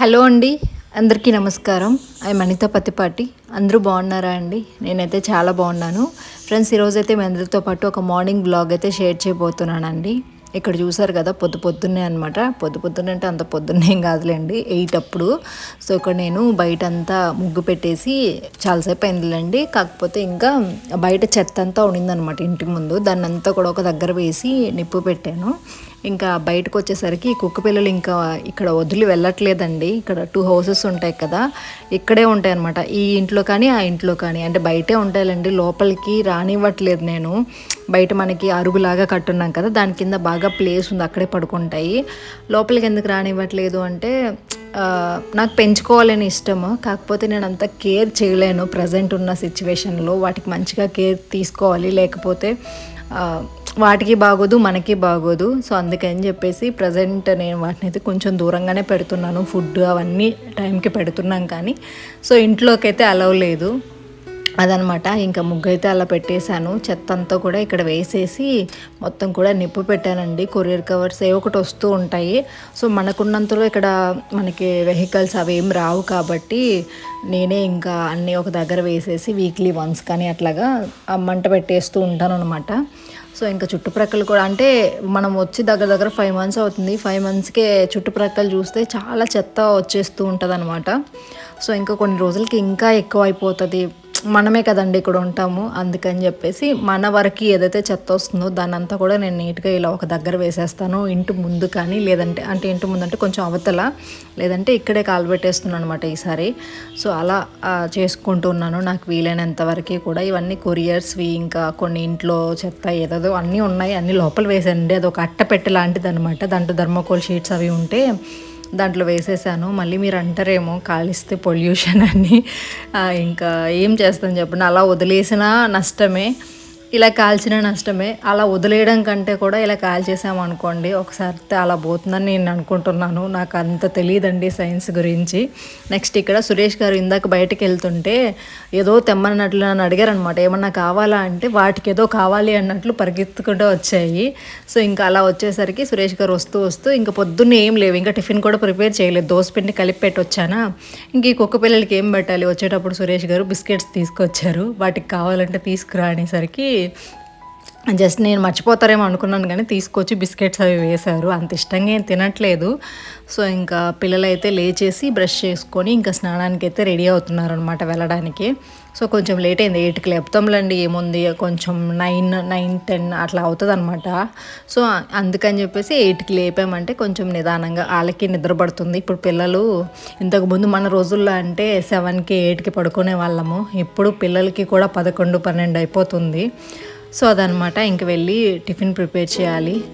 Hello అండి అందరికీ నమస్కారం. ఐ మణిత పత్తిపాటి అందరూ బాగున్నారా అండి? నేనైతే చాలా బాగున్నాను. ఫ్రెండ్స్ ఈరోజైతే మీ అందరితో పాటు ఒక మార్నింగ్ బ్లాగ్ అయితే షేర్ చేయబోతున్నానండి. ఇక్కడ చూసారు కదా పొద్దు పొద్దున్నే అనమాట పొద్దు పొద్దున్నే అంటే అంత పొద్దున్నే ఏం కాదులేండి ఎయిట్ అప్పుడు. సో ఇక్కడ నేను బయట అంతా ముగ్గు పెట్టేసి చాలాసేపు అయిందిలేండి. కాకపోతే ఇంకా బయట చెత్త అంతా ఉండిందనమాట ఇంటి ముందు. దాన్ని అంతా కూడా ఒక దగ్గర వేసి నిప్పు పెట్టాను. ఇంకా బయటకు వచ్చేసరికి కుక్క పిల్లలు ఇంకా ఇక్కడ వదిలి వెళ్ళట్లేదండి. ఇక్కడ టూ హౌసెస్ ఉంటాయి కదా ఇక్కడే ఉంటాయి అనమాట ఈ ఇంట్లో కానీ ఆ ఇంట్లో కానీ అంటే బయటే ఉంటాయండి లోపలికి రానివ్వట్లేదు నేను. బయట మనకి అరుగులాగా కట్టున్నాం కదా దాని కింద బాగా ప్లేస్ ఉంది అక్కడే పడుకుంటాయి. లోపలికి ఎందుకు రానివ్వట్లేదు అంటే నాకు పెంచుకోవాలని ఇష్టము. కాకపోతే నేను అంత కేర్ చేయలేను ప్రజెంట్ ఉన్న సిచ్యువేషన్లో వాటికి మంచిగా కేర్ తీసుకోవాలి లేకపోతే వాటికి బాగోదు మనకి బాగోదు. సో అందుకని చెప్పేసి ప్రజెంట్ నేను వాటిని అయితే కొంచెం దూరంగానే పెడుతున్నాను. ఫుడ్ అవన్నీ టైంకి పెడుతున్నాం కానీ. సో ఇంట్లోకి అయితే అలవ్ లేదు. అదనమాట. ఇంకా ముగ్గు అయితే అలా పెట్టేశాను. చెత్త అంతా కూడా ఇక్కడ వేసేసి మొత్తం కూడా నిప్పు పెట్టానండి. కొరియర్ కవర్స్ ఏ ఒకటి వస్తూ ఉంటాయి. సో మనకున్నంతలో ఇక్కడ మనకి వెహికల్స్ అవి ఏం రావు కాబట్టి నేనే ఇంకా అన్నీ ఒక దగ్గర వేసేసి వీక్లీ వన్స్ కానీ అట్లాగా మంట పెట్టేస్తూ ఉంటాను అనమాట సో ఇంకా చుట్టుప్రక్కల కూడా అంటే మనం వచ్చి దగ్గర దగ్గర ఫైవ్ మంత్స్ అవుతుంది. ఫైవ్ మంత్స్కే చుట్టుప్రక్కల చూస్తే చాలా చెత్త వచ్చేస్తూ ఉంటుంది అనమాట సో ఇంకా కొన్ని రోజులకి ఇంకా ఎక్కువ అయిపోతుంది మనమే కదండి ఇక్కడ ఉంటాము. అందుకని చెప్పేసి మన వరకు ఏదైతే చెత్త వస్తుందో దాన్ని అంతా కూడా నేను నీట్గా ఇలా ఒక దగ్గర వేసేస్తాను. ఇంటి ముందు కానీ లేదంటే అంటే ఇంటి ముందు అంటే కొంచెం అవతల లేదంటే ఇక్కడే కాలుపెట్టేస్తున్నాను అనమాట ఈసారి. సో అలా చేసుకుంటూ ఉన్నాను. నాకు వీలైనంత వరకు కూడా ఇవన్నీ కొరియర్స్వి ఇంకా కొన్ని ఇంట్లో చెత్త ఏదో అన్నీ ఉన్నాయి. అన్నీ లోపల వేసండి అది ఒక అట్టపెట్టె లాంటిది అనమాట దాంట్లో ధర్మకోల్ షీట్స్ అవి ఉంటే దాంట్లో వేసేసాను. మళ్ళీ మీరు అంటారేమో కాలిస్తే పొల్యూషన్ అని. ఇంకా ఏం చేస్తాను చెప్పండి. అలా వదిలేసినా నష్టమే. ఇలా కాల్చిన నష్టమే. అలా వదిలేయడం కంటే కూడా ఇలా కాల్చేసాము అనుకోండి ఒకసారి అలా పోతుందని నేను అనుకుంటున్నాను. నాకు అంత తెలియదండి సైన్స్ గురించి. నెక్స్ట్ ఇక్కడ సురేష్ గారు ఇందాక బయటకు వెళ్తుంటే ఏదో తెమ్మన్నట్లు నన్ను అడిగారు అనమాట ఏమన్నా కావాలా అంటే వాటికి ఏదో కావాలి అన్నట్లు పరిగెత్తుకుంటూ వచ్చాయి. సో ఇంకా అలా వచ్చేసరికి సురేష్ గారు వస్తూ వస్తూ ఇంకా పొద్దున్న ఏం లేవు. ఇంకా టిఫిన్ కూడా ప్రిపేర్ చేయలేదు. దోశ పిండి కలిపి పెట్టి వచ్చానా ఇంక ఈ కుక్క పిల్లలకి ఏం పెట్టాలి? వచ్చేటప్పుడు సురేష్ గారు బిస్కెట్స్ తీసుకొచ్చారు. వాటికి కావాలంటే తీసుకురా అనేసరికి జస్ట్ నేను మర్చిపోతారేమో అనుకున్నాను కానీ తీసుకొచ్చి బిస్కెట్స్ అవి వేశారు. అంత ఇష్టంగా ఏం తినట్లేదు. సో ఇంకా పిల్లలైతే లేచేసి బ్రష్ చేసుకొని ఇంకా స్నానానికి అయితే రెడీ అవుతున్నారు అనమాట వెళ్ళడానికి. సో కొంచెం లేట్ అయింది ఎయిట్కి లేపుతాంలేండి ఏముంది కొంచెం నైన్ నైన్ టెన్ అట్లా అవుతుంది అనమాట సో అందుకని చెప్పేసి ఎయిట్కి లేపామంటే కొంచెం నిదానంగా వాళ్ళకి నిద్రపడుతుంది ఇప్పుడు పిల్లలు ఇంతకుముందు మన రోజుల్లో అంటే సెవెన్కి ఎయిట్కి పడుకునే వాళ్ళము. ఇప్పుడు పిల్లలకి కూడా పదకొండు పన్నెండు అయిపోతుంది. సో అదనమాట ఇంక వెళ్ళి టిఫిన్ ప్రిపేర్ చేయాలి.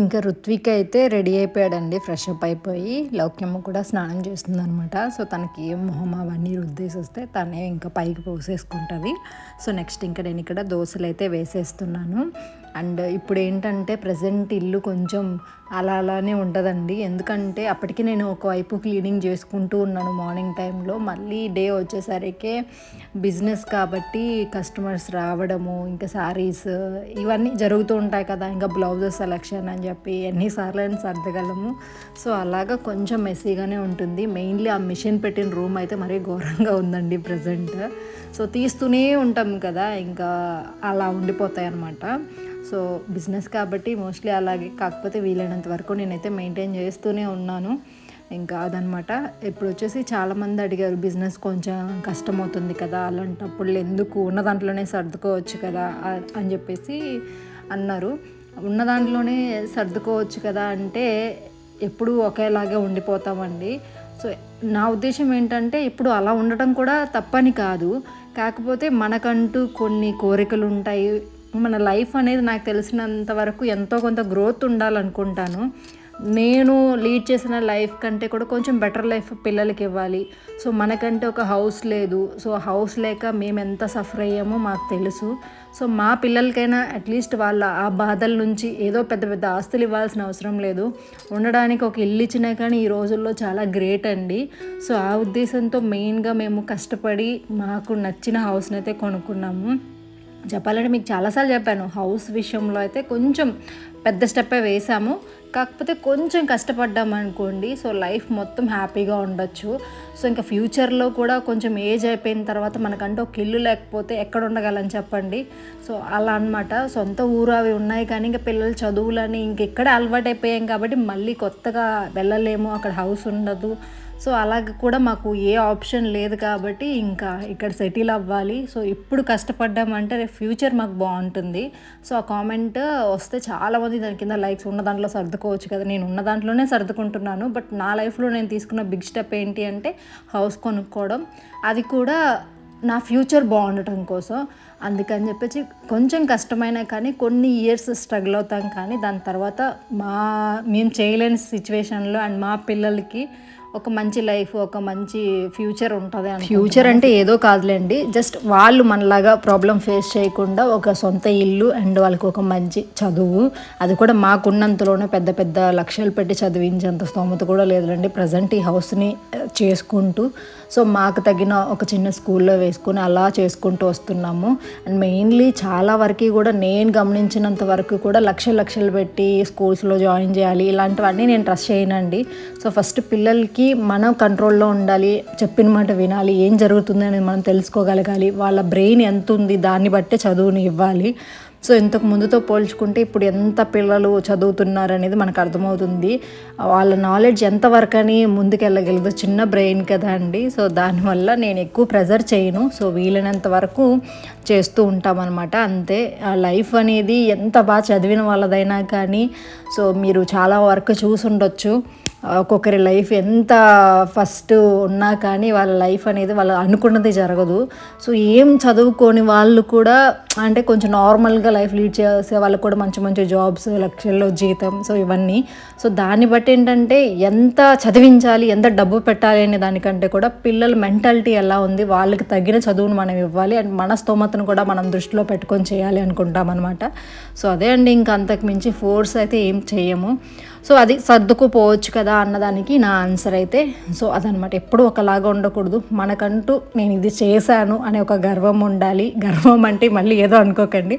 ఇంకా రుత్విక్ అయితే రెడీ అయిపోయాడండి ఫ్రెష్ అప్ అయిపోయి లౌక్యమ్మ కూడా స్నానం చేస్తుందనమాట సో తనకి ఏం మొహం అవన్నీ రుద్దేసి వస్తే తనే ఇంకా పైకి పోసేసుకుంటుంది. సో నెక్స్ట్ ఇంకా నేను ఇక్కడ దోశలు అయితే వేసేస్తున్నాను. అండ్ ఇప్పుడు ఏంటంటే ప్రజెంట్ ఇల్లు కొంచెం అలా అలానే ఉంటుందండి. ఎందుకంటే అప్పటికి నేను ఒకవైపు క్లీనింగ్ చేసుకుంటూ ఉన్నాను మార్నింగ్ టైంలో. మళ్ళీ డే వచ్చేసరికి బిజినెస్ కాబట్టి కస్టమర్స్ రావడము ఇంకా శారీస్ ఇవన్నీ జరుగుతూ ఉంటాయి కదా ఇంకా బ్లౌజెస్ సెలెక్షన్ అని చెప్పి ఎన్నిసార్లు అయినా సర్దగలము. సో అలాగా కొంచెం మెస్సీగానే ఉంటుంది. మెయిన్లీ ఆ మిషన్ పెట్టిన రూమ్ అయితే మరీ ఘోరంగా ఉందండి ప్రజెంట్. సో తీస్తూనే ఉంటాం కదా ఇంకా అలా ఉండిపోతాయి అన్నమాట. సో బిజినెస్ కాబట్టి మోస్ట్లీ అలాగే కాకపోతే వీలైనంత వరకు నేనైతే మెయింటైన్ చేస్తూనే ఉన్నాను. ఇంకా అదనమాట ఇప్పుడు వచ్చేసి చాలామంది అడిగారు బిజినెస్ కొంచెం కష్టమవుతుంది కదా అలాంటప్పుడు ఎందుకు ఉన్న దాంట్లోనే సర్దుకోవచ్చు కదా అని చెప్పేసి అన్నారు. ఉన్న దాంట్లోనే సర్దుకోవచ్చు కదా అంటే ఎప్పుడు ఒకేలాగే ఉండిపోతామండి. సో నా ఉద్దేశం ఏంటంటే ఇప్పుడు అలా ఉండటం కూడా తప్పని కాదు. కాకపోతే మనకంటూ కొన్ని కోరికలు ఉంటాయి మన లైఫ్ అనేది నాకు తెలిసినంత వరకు ఎంతో కొంత గ్రోత్ ఉండాలనుకుంటాను. నేను లీడ్ చేసిన లైఫ్ కంటే కూడా కొంచెం బెటర్ లైఫ్ పిల్లలకి ఇవ్వాలి. సో మనకంటే ఒక హౌస్ లేదు. సో హౌస్ లేక మేము ఎంత సఫర్ అయ్యామో మాకు తెలుసు. సో మా పిల్లలకైనా అట్లీస్ట్ వాళ్ళ ఆ బాధల నుంచి ఏదో పెద్ద పెద్ద ఆస్తులు ఇవ్వాల్సిన అవసరం లేదు. ఉండడానికి ఒక ఇల్లు ఇచ్చినా కానీ ఈ రోజుల్లో చాలా గ్రేట్ అండి. సో ఆ ఉద్దేశంతో మెయిన్గా మేము కష్టపడి మాకు నచ్చిన హౌస్ని అయితే కొనుక్కున్నాము. చెప్పాలంటే మీకు చాలాసార్లు చెప్పాను హౌస్ విషయంలో అయితే కొంచెం పెద్ద స్టెప్పే వేసాము. కాకపోతే కొంచెం కష్టపడ్డాం అనుకోండి సో లైఫ్ మొత్తం హ్యాపీగా ఉండొచ్చు. సో ఇంకా ఫ్యూచర్లో కూడా కొంచెం ఏజ్ అయిపోయిన తర్వాత మనకంటే ఒక ఇల్లు లేకపోతే ఎక్కడ ఉండగలని చెప్పండి. సో అలా అనమాట సొంత ఊరు అవి ఉన్నాయి కానీ ఇంకా పిల్లల చదువులని ఇంకెక్కడ అలవాటు అయిపోయాం కాబట్టి మళ్ళీ కొత్తగా వెళ్ళలేము అక్కడ హౌస్ ఉండదు. సో అలాగ కూడా మాకు ఏ ఆప్షన్ లేదు కాబట్టి ఇంకా ఇక్కడ సెటిల్ అవ్వాలి. సో ఇప్పుడు కష్టపడ్డామంటే రేపు ఫ్యూచర్ మాకు బాగుంటుంది. సో ఆ కామెంట్ వస్తే చాలామంది దాని కింద లైక్స్ ఉన్న దాంట్లో సర్దుకోవచ్చు కదా. నేను ఉన్న దాంట్లోనే సర్దుకుంటున్నాను. బట్ నా లైఫ్లో నేను తీసుకున్న బిగ్ స్టెప్ ఏంటి అంటే హౌస్ కొనుక్కోవడం. అది కూడా నా ఫ్యూచర్ బాగుండటం కోసం. అందుకని చెప్పేసి కొంచెం కష్టమైనా కానీ కొన్ని ఇయర్స్ స్ట్రగుల్ అవుతాం కానీ దాని తర్వాత మా మేము చేయలేని సిచ్యువేషన్లో అండ్ మా పిల్లలకి ఒక మంచి లైఫ్ ఒక మంచి ఫ్యూచర్ ఉంటుంది ఫ్యూచర్ అంటే ఏదో కాదులేండి. జస్ట్ వాళ్ళు మనలాగా ప్రాబ్లం ఫేస్ చేయకుండా ఒక సొంత ఇల్లు అండ్ వాళ్ళకి ఒక మంచి చదువు. అది కూడా మాకున్నంతలోనే పెద్ద పెద్ద లక్ష్యాలు పెట్టి చదివించేంత స్తోమత కూడా లేదులేండి. ప్రజెంట్ ఈ హౌస్ని చేసుకుంటూ సో మాకు తగిన ఒక చిన్న స్కూల్లో వేసుకొని అలా చేసుకుంటూ వస్తున్నాము. అండ్ మెయిన్లీ చాలా వరకు కూడా నేను గమనించినంత వరకు కూడా లక్షలు లక్షలు పెట్టి స్కూల్స్లో జాయిన్ చేయాలి. ఇలాంటివన్నీ నేను ట్రస్ట్ చేయనండి. సో ఫస్ట్ పిల్లలకి మనం కంట్రోల్లో ఉండాలి చెప్పిన మాట వినాలి ఏం జరుగుతుంది అనేది మనం తెలుసుకోగలగాలి. వాళ్ళ బ్రెయిన్ ఎంత ఉంది దాన్ని బట్టే చదువుని ఇవ్వాలి. సో ఇంతకు ముందుతో పోల్చుకుంటే ఇప్పుడు ఎంత పిల్లలు చదువుతున్నారు అనేది మనకు అర్థమవుతుంది. వాళ్ళ నాలెడ్జ్ ఎంతవరకు అని ముందుకెళ్ళగలదు చిన్న బ్రెయిన్ కదా అండి. సో దానివల్ల నేను ఎక్కువ ప్రెజర్ చేయను. సో వీలైనంత వరకు చేస్తూ ఉంటామన్నమాట. అంతే ఆ లైఫ్ అనేది ఎంత బాగా చదివిన వాళ్ళదైనా కానీ సో మీరు చాలా వర్క్ చూసి ఉండొచ్చు ఒక్కొక్కరి లైఫ్ ఎంత ఫస్ట్ ఉన్నా కానీ వాళ్ళ లైఫ్ అనేది వాళ్ళు అనుకున్నది జరగదు. సో ఏం చదువుకొని వాళ్ళు కూడా అంటే కొంచెం నార్మల్గా లైఫ్ లీడ్ చేసే వాళ్ళకు కూడా మంచి మంచి జాబ్స్ లక్షల్లో జీతం సో ఇవన్నీ. సో దాన్ని బట్టి ఏంటంటే ఎంత చదివించాలి ఎంత డబ్బు పెట్టాలి అనే దానికంటే కూడా పిల్లల మెంటాలిటీ ఎలా ఉంది వాళ్ళకి తగిన చదువును మనం ఇవ్వాలి అండ్ మన స్తోమతను కూడా మనం దృష్టిలో పెట్టుకొని చేయాలి అనుకుంటాం అనమాట సో అదే అండి ఇంకా అంతకు మించి ఫోర్స్ అయితే ఏం చేయము. సో అది సర్దుకుపోవచ్చు కదా అన్నదానికి నా ఆన్సర్ అయితే. సో అదనమాట ఎప్పుడు ఒకలాగా ఉండకూడదు. మనకంటూ నేను ఇది చేశాను అనే ఒక గర్వం ఉండాలి. గర్వం అంటే మళ్ళీ ఏదో అనుకోకండి.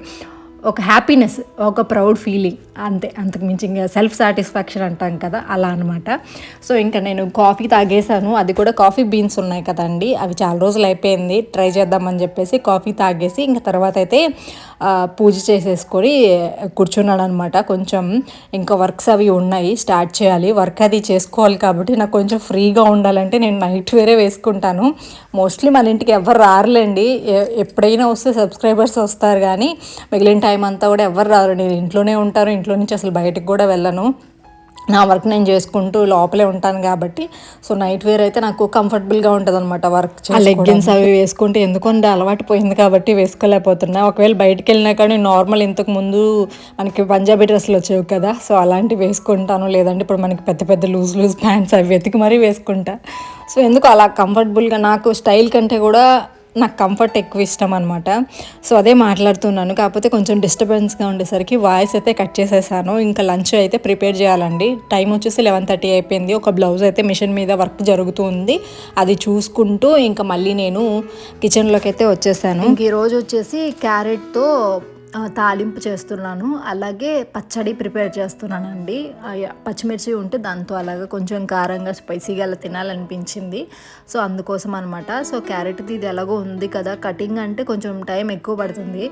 ఒక హ్యాపీనెస్ ఒక ప్రౌడ్ ఫీలింగ్ అంతే అంతకు మించి ఇంకా సెల్ఫ్ సాటిస్ఫాక్షన్ అంటాం కదా అలా అనమాట సో ఇంకా నేను కాఫీ తాగేసాను అది కూడా కాఫీ బీన్స్ ఉన్నాయి కదండి. అవి చాలా రోజులు అయిపోయింది. ట్రై చేద్దామని చెప్పేసి కాఫీ తాగేసి ఇంకా తర్వాత అయితే పూజ చేసేసుకొని కూర్చున్నాను అనమాట కొంచెం ఇంకా వర్క్స్ అవి ఉన్నాయి. స్టార్ట్ చేయాలి. వర్క్ అది చేసుకోవాలి కాబట్టి నాకు కొంచెం ఫ్రీగా ఉండాలంటే నేను నైట్ వేరే వేసుకుంటాను. మోస్ట్లీ మన ఇంటికి ఎవరు రారులేండి. ఎప్పుడైనా వస్తే సబ్స్క్రైబర్స్ వస్తారు కానీ మిగిలిన టైం అంతా కూడా ఎవరు రారు. నేను ఇంట్లోనే ఉంటారు ఇంట్లో నుంచి అసలు బయటకు కూడా వెళ్ళను. నా వర్క్ నేను చేసుకుంటూ లోపలే ఉంటాను కాబట్టి. సో నైట్ వేర్ అయితే నాకు కంఫర్టబుల్గా ఉంటుంది అనమాట వర్క్ లెగ్గిన్స్ అవి వేసుకుంటే ఎందుకంటే అలవాటు పోయింది కాబట్టి వేసుకోలేకపోతున్నా. ఒకవేళ బయటికి వెళ్ళినా కానీ నార్మల్ ఇంతకు ముందు మనకి పంజాబీ డ్రెస్సులు వచ్చేవి కదా. సో అలాంటివి వేసుకుంటాను. లేదంటే ఇప్పుడు మనకి పెద్ద పెద్ద లూజ్ లూజ్ ప్యాంట్స్ అవి వెతికి మరీ వేసుకుంటా. సో ఎందుకు అలా కంఫర్టబుల్గా నాకు స్టైల్ కంటే కూడా నాకు కంఫర్ట్ ఎక్కువ ఇష్టం అనమాట సో అదే మాట్లాడుతున్నాను. కాకపోతే కొంచెం డిస్టర్బెన్స్గా ఉండేసరికి వాయిస్ అయితే కట్ చేసేసాను. ఇంకా లంచ్ అయితే ప్రిపేర్ చేయాలండి. టైం వచ్చేసి లెవెన్ థర్టీ అయిపోయింది. ఒక బ్లౌజ్ అయితే మిషన్ మీద వర్క్ జరుగుతుంది అది చూసుకుంటూ ఇంకా మళ్ళీ నేను కిచెన్లోకి అయితే వచ్చేసాను. ఇంక ఈరోజు వచ్చేసి క్యారెట్తో తాలింపు చేస్తున్నాను. అలాగే పచ్చడి ప్రిపేర్ చేస్తున్నానండి. పచ్చిమిర్చి ఉంటే దాంతో అలాగా కొంచెం కారంగా స్పైసీగా అలా తినాలనిపించింది. సో అందుకోసం అనమాట సో క్యారెట్ది ఇది ఎలాగో ఉంది కదా. కటింగ్ అంటే కొంచెం టైం ఎక్కువ పడుతుంది.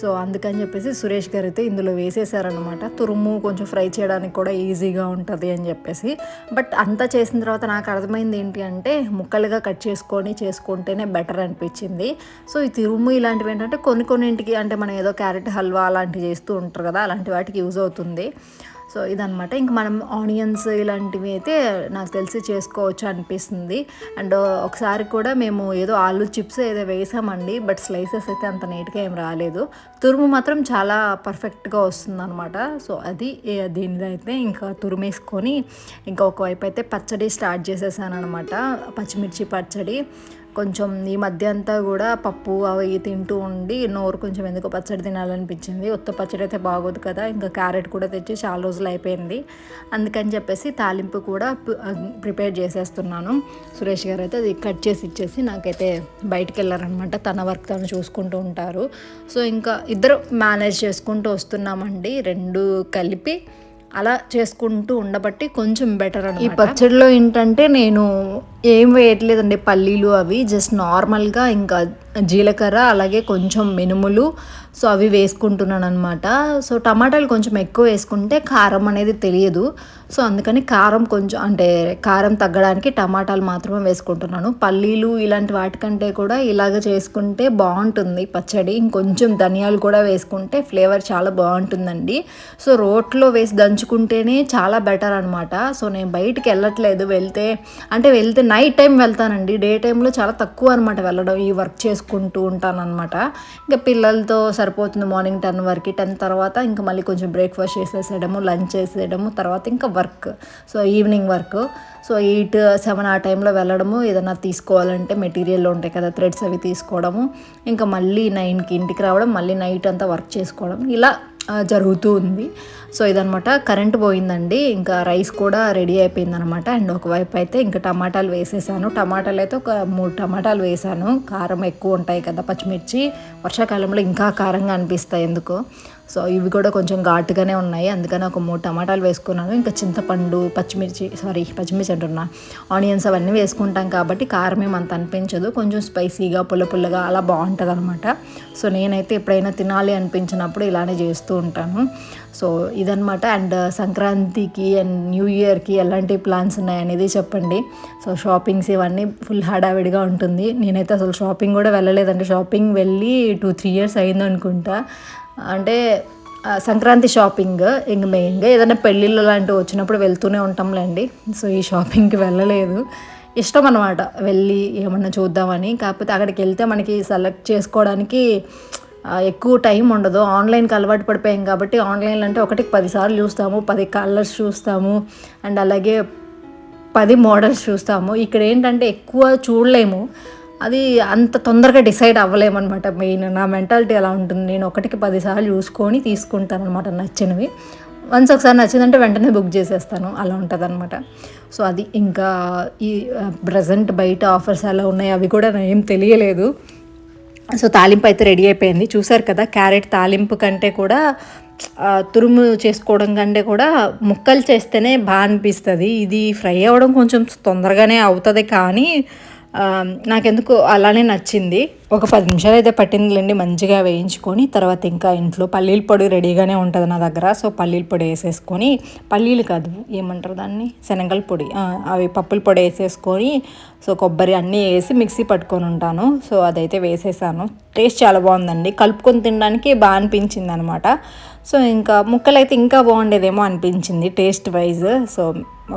సో అందుకని చెప్పేసి సురేష్ గారు అయితే ఇందులో వేసేసారనమాట తురుము కొంచెం ఫ్రై చేయడానికి కూడా ఈజీగా ఉంటుంది అని చెప్పేసి. బట్ అంతా చేసిన తర్వాత నాకు అర్థమైంది ఏంటి అంటే ముక్కలుగా కట్ చేసుకొని చేసుకుంటేనే బెటర్ అనిపించింది. సో ఈ తురుము ఇలాంటివి ఏంటంటే కొన్ని కొన్నింటికి అంటే మనం ఏదో క్యారెట్ హల్వా అలాంటివి చేస్తూ ఉంటారు కదా అలాంటి వాటికి యూజ్ అవుతుంది. సో ఇదనమాట ఇంక మనం ఆనియన్స్ ఇలాంటివి అయితే నాకు తెలిసి చేసుకోవచ్చు అనిపిస్తుంది. అండ్ ఒకసారి కూడా మేము ఏదో ఆలు చిప్స్ ఏదో వేసామండి బట్ స్లైసెస్ అయితే అంత నీట్గా ఏం రాలేదు. తురుము మాత్రం చాలా పర్ఫెక్ట్గా వస్తుంది అనమాట సో అది దీనిదైతే ఇంకా తురుమేసుకొని ఇంకా ఒకవైపు అయితే పచ్చడి స్టార్ట్ చేసేసాను అనమాట పచ్చిమిర్చి పచ్చడి. కొంచెం ఈ మధ్య అంతా కూడా పప్పు అవి తింటూ ఉండి నోరు కొంచెం ఎందుకో పచ్చడి తినాలనిపించింది. ఉత్త పచ్చడి అయితే బాగోదు కదా ఇంకా క్యారెట్ కూడా తెచ్చి చాలా రోజులు అయిపోయింది. అందుకని చెప్పేసి తాలింపు కూడా ప్రిపేర్ చేసేస్తున్నాను. సురేష్ గారు అయితే అది కట్ చేసి ఇచ్చేసి నాకైతే బయటికి వెళ్ళారనమాట. తన వర్క్ తను చూసుకుంటూ ఉంటారు. సో ఇంకా ఇద్దరు మేనేజ్ చేసుకుంటూ వస్తున్నామండి. రెండు కలిపి అలా చేసుకుంటూ ఉండబట్టి కొంచెం బెటర్ అని ఈ పచ్చడిలో ఏంటంటే నేను ఏం వేయట్లేదండి పల్లీలు అవి జస్ట్ నార్మల్గా ఇంకా జీలకర్ర అలాగే కొంచెం మినుములు. సో అవి వేసుకుంటున్నాను అనమాట సో టమాటాలు కొంచెం ఎక్కువ వేసుకుంటే కారం అనేది తెలియదు. సో అందుకని కారం కొంచెం అంటే కారం తగ్గడానికి టమాటాలు మాత్రమే వేసుకుంటున్నాను. పల్లీలు ఇలాంటి వాటికంటే కూడా ఇలాగ చేసుకుంటే బాగుంటుంది పచ్చడి. ఇంకొంచెం ధనియాలు కూడా వేసుకుంటే ఫ్లేవర్ చాలా బాగుంటుందండి. సో రోట్లో వేసి దంచుకుంటేనే చాలా బెటర్ అనమాట సో నేను బయటికి వెళ్ళట్లేదు. వెళ్తే అంటే వెళ్తే నైట్ టైం వెళ్తానండి. డే టైంలో చాలా తక్కువ అనమాట వెళ్ళడం ఈ వర్క్ చేసుకుంటే. ఉంటాను అనమాట ఇంకా పిల్లలతో సరిపోతుంది మార్నింగ్ టెన్ వరకు టెన్ తర్వాత ఇంకా మళ్ళీ కొంచెం బ్రేక్ఫాస్ట్ చేసేసేయడము లంచ్ చేసేయడము తర్వాత ఇంకా work. So evening work. So eight seven ఆ టైంలో వెళ్ళడము ఏదైనా తీసుకోవాలంటే మెటీరియల్ ఉంటాయి కదా థ్రెడ్స్ అవి తీసుకోవడము ఇంకా మళ్ళీ నైన్కి ఇంటికి రావడం మళ్ళీ నైట్ అంతా వర్క్ చేసుకోవడం ఇలా జరుగుతూ ఉంది. సో ఇదనమాట కరెంట్ పోయిందండి. ఇంకా రైస్ కూడా రెడీ అయిపోయింది అనమాట అండ్ ఒకవైపు అయితే ఇంకా టమాటాలు వేసేసాను. టమాటాలు అయితే ఒక మూడు టమాటాలు వేసాను. కారం ఎక్కువ ఉంటాయి కదా పచ్చిమిర్చి. వర్షాకాలంలో ఇంకా కారంగా అనిపిస్తాయి ఎందుకో. సో ఇవి కూడా కొంచెం ఘాటుగానే ఉన్నాయి. అందుకని ఒక మూడు టమాటాలు వేసుకున్నాను. ఇంకా చింతపండు పచ్చిమిర్చి సారీ పచ్చిమిర్చి అంటున్నా ఆనియన్స్ అవన్నీ వేసుకుంటాం కాబట్టి కారం ఏమంత అనిపించదు. కొంచెం స్పైసీగా పుల్ల పుల్లగా అలా బాగుంటుంది అనమాట సో నేనైతే ఎప్పుడైనా తినాలి అనిపించినప్పుడు ఇలానే చేస్తూ ఉంటాను. సో ఇదనమాట అండ్ సంక్రాంతికి అండ్ న్యూ ఇయర్కి ఎలాంటి ప్లాన్స్ ఉన్నాయనేది చెప్పండి. సో షాపింగ్స్ ఇవన్నీ ఫుల్ హడావిడిగా ఉంటుంది. నేనైతే అసలు షాపింగ్ కూడా వెళ్ళలేదండి. షాపింగ్ వెళ్ళి టూ త్రీ ఇయర్స్ అయింది అనుకుంటా అంటే సంక్రాంతి షాపింగ్ ఇంక మెయిన్గా ఏదైనా పెళ్ళిళ్ళు లాంటివి వచ్చినప్పుడు వెళ్తూనే ఉంటాంలేండి. సో ఈ షాపింగ్కి వెళ్ళలేదు. ఇష్టం అనమాట వెళ్ళి ఏమన్నా చూద్దామని. కాకపోతే అక్కడికి వెళ్తే మనకి సెలెక్ట్ చేసుకోవడానికి ఎక్కువ టైం ఉండదు. ఆన్లైన్కి అలవాటు పడిపోయాం కాబట్టి ఆన్లైన్లో అంటే ఒకటికి పదిసార్లు చూస్తాము పది కలర్స్ చూస్తాము అండ్ అలాగే పది మోడల్స్ చూస్తాము. ఇక్కడ ఏంటంటే ఎక్కువ చూడలేము. అది అంత తొందరగా డిసైడ్ అవ్వలేమన్నమాట. మెయిన్ నా మెంటాలిటీ ఎలా ఉంటుంది నేను ఒకటికి పదిసార్లు చూసుకొని తీసుకుంటాను అనమాట నచ్చినవి. వన్స్ ఒకసారి నచ్చిందంటే వెంటనే బుక్ చేసేస్తాను అలా ఉంటుంది అనమాట సో అది ఇంకా ఈ ప్రజెంట్ బయట ఆఫర్స్ ఎలా ఉన్నాయి అవి కూడా ఏం తెలియలేదు. సో తాలింపు అయితే రెడీ అయిపోయింది. చూసారు కదా క్యారెట్ తాలింపు కంటే కూడా తురుము చేసుకోవడం కంటే కూడా ముక్కలు చేస్తేనే బాగా అనిపిస్తుంది. ఇది ఫ్రై అవ్వడం కొంచెం తొందరగానే అవుతుంది కానీ నాకెందుకు అలానే నచ్చింది. ఒక పది నిమిషాలు అయితే పట్టిందిలేండి మంచిగా వేయించుకొని తర్వాత ఇంకా ఇంట్లో పల్లీల పొడి రెడీగానే ఉంటుంది నా దగ్గర. సో పల్లీల పొడి వేసేసుకొని పల్లీలు కాదు ఏమంటారు దాన్ని? శనగల పొడి అవి పప్పుల పొడి వేసేసుకొని సో కొబ్బరి అన్నీ వేసి మిక్సీ పట్టుకొని ఉంటాను. సో అదైతే వేసేసాను. టేస్ట్ చాలా బాగుందండి. కలుపుకొని తినడానికి బాగా అనిపించింది అనమాట సో ఇంకా ముక్కలైతే ఇంకా బాగుండేదేమో అనిపించింది టేస్ట్ వైజ్. సో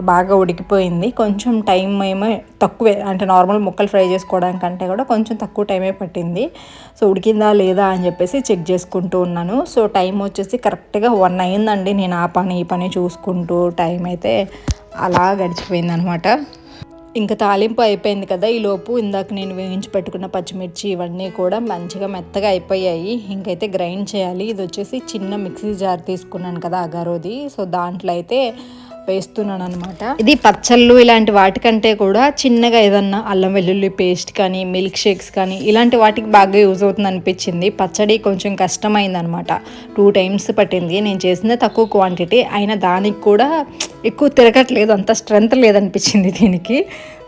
బాగా ఉడికిపోయింది. కొంచెం టైం ఏమో తక్కువే అంటే నార్మల్ ముక్కలు ఫ్రై చేసుకోవడానికంటే కూడా కొంచెం తక్కువ టైమే పట్టింది. సో ఉడికిందా లేదా అని చెప్పేసి చెక్ చేసుకుంటూ ఉన్నాను. సో టైం వచ్చేసి కరెక్ట్గా వన్ అయిందండి. నేను ఆ పని ఈ పని చూసుకుంటూ టైం అయితే అలా గడిచిపోయింది అనమాట ఇంకా తాలింపు అయిపోయింది కదా ఈ లోపు ఇందాక నేను వేయించి పెట్టుకున్న పచ్చిమిర్చి ఇవన్నీ కూడా మంచిగా మెత్తగా అయిపోయాయి. ఇంకైతే గ్రైండ్ చేయాలి. ఇది వచ్చేసి చిన్న మిక్సీ జార్ తీసుకున్నాను కదా అగారోది. సో దాంట్లో అయితే వేస్తున్నాను అనమాట ఇది పచ్చళ్ళు ఇలాంటి వాటికంటే కూడా చిన్నగా ఏదన్నా అల్లం వెల్లుల్లి పేస్ట్ కానీ మిల్క్ షేక్స్ కానీ ఇలాంటి వాటికి బాగా యూజ్ అవుతుంది అనిపించింది. పచ్చడి కొంచెం కష్టమైంది అనమాట టూ టైమ్స్ పట్టింది. నేను చేసింది తక్కువ క్వాంటిటీ. అయినా దానికి కూడా ఎక్కువ తిరగట్లేదు. అంత స్ట్రెంత్ లేదనిపించింది దీనికి.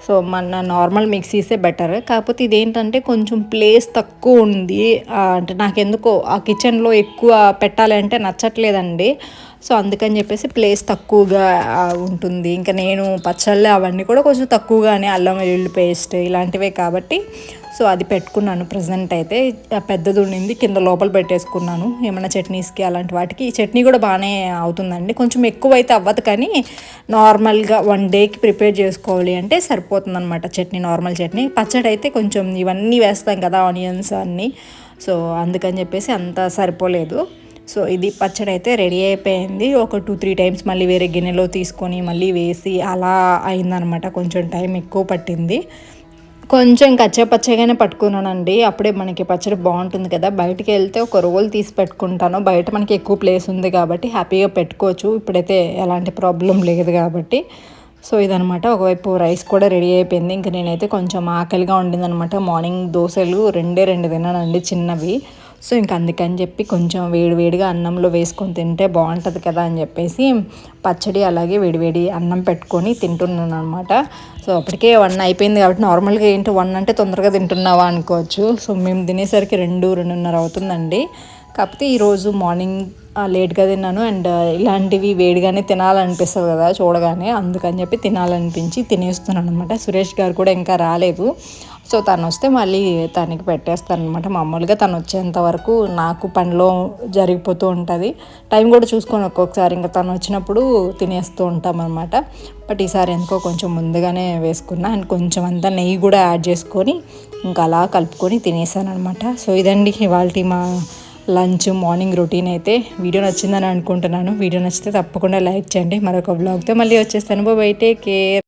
సో మన నార్మల్ మిక్సీసే బెటర్. కాకపోతే ఇదేంటంటే కొంచెం ప్లేస్ తక్కువ ఉంది. అంటే నాకెందుకో ఆ కిచెన్లో ఎక్కువ పెట్టాలంటే నచ్చట్లేదండి. సో అందుకని చెప్పేసి ప్లేస్ తక్కువగా ఉంటుంది. ఇంకా నేను పచ్చళ్ళు అవన్నీ కూడా కొంచెం తక్కువగానే అల్లం వెల్లుల్లి పేస్ట్ ఇలాంటివే కాబట్టి సో అది పెట్టుకున్నాను ప్రజెంట్ అయితే. పెద్దది ఉండింది కింద లోపల పెట్టేసుకున్నాను. ఏమైనా చట్నీస్కి అలాంటి వాటికి. ఈ చట్నీ కూడా బాగానే అవుతుందండి. కొంచెం ఎక్కువ అయితే అవ్వదు కానీ నార్మల్గా వన్ డేకి ప్రిపేర్ చేసుకోవాలి అంటే సరిపోతుంది అనమాట చట్నీ నార్మల్ చట్నీ. పచ్చడి అయితే కొంచెం ఇవన్నీ వేస్తాం కదా ఆనియన్స్ అన్నీ. సో అందుకని చెప్పేసి అంత సరిపోలేదు. సో ఇది పచ్చడి అయితే రెడీ అయిపోయింది. ఒక టూ త్రీ టైమ్స్ మళ్ళీ వేరే గిన్నెలో తీసుకొని మళ్ళీ వేసి అలా అయిందనమాట కొంచెం టైం ఎక్కువ పట్టింది. కొంచెం కచ్చా పచ్చగానే పట్టుకున్నానండి. అప్పుడే మనకి పచ్చడి బాగుంటుంది కదా. బయటికి వెళ్తే ఒక రోల్ తీసి పెట్టుకుంటాను. బయట మనకి ఎక్కువ ప్లేస్ ఉంది కాబట్టి హ్యాపీగా పెట్టుకోవచ్చు. ఇప్పుడైతే ఎలాంటి ప్రాబ్లం లేదు కాబట్టి. సో ఇదనమాట ఒకవైపు రైస్ కూడా రెడీ అయిపోయింది. ఇంక నేనైతే కొంచెం ఆకలిగా ఉండిందనమాట మార్నింగ్ దోశలు రెండే రెండు తిన్నానండి చిన్నవి. సో ఇంక అందుకని చెప్పి కొంచెం వేడివేడిగా అన్నంలో వేసుకొని తింటే బాగుంటుంది కదా అని చెప్పేసి పచ్చడి అలాగే వేడివేడి అన్నం పెట్టుకొని తింటున్నాను అనమాట సో అప్పటికే వన్ అయిపోయింది కాబట్టి నార్మల్గా ఏంటి వన్ అంటే తొందరగా తింటున్నావా అనుకోవచ్చు. సో మేము తినేసరికి రెండు రెండున్నర అవుతుందండి. కాకపోతే ఈరోజు మార్నింగ్ లేట్గా తిన్నాను అండ్ ఇలాంటివి వేడిగానే తినాలనిపిస్తుంది కదా చూడగానే. అందుకని చెప్పి తినాలనిపించి తినేస్తున్నాను అనమాట సురేష్ గారు కూడా ఇంకా రాలేదు. సో తను వస్తే మళ్ళీ తనకి పెట్టేస్తాను అనమాట మామూలుగా తను వచ్చేంత వరకు నాకు పనిలో జరిగిపోతూ ఉంటుంది. టైం కూడా చూసుకొని ఒక్కొక్కసారి ఇంకా తను వచ్చినప్పుడు తినేస్తూ ఉంటాం అనమాట బట్ ఈసారి ఎందుకో కొంచెం ముందుగానే వేసుకున్నా అండ్ కొంచెం అంతా నెయ్యి కూడా యాడ్ చేసుకొని ఇంకా అలా కలుపుకొని తినేసాను అనమాట సో ఇదండి ఇవాళ మా లంచ్ మార్నింగ్ రొటీన్ అయితే. వీడియో నచ్చిందని అనుకుంటున్నాను. వీడియో నచ్చితే తప్పకుండా లైక్ చేయండి. మరొక బ్లాగ్తో మళ్ళీ వచ్చేస్తాను. Bye take care.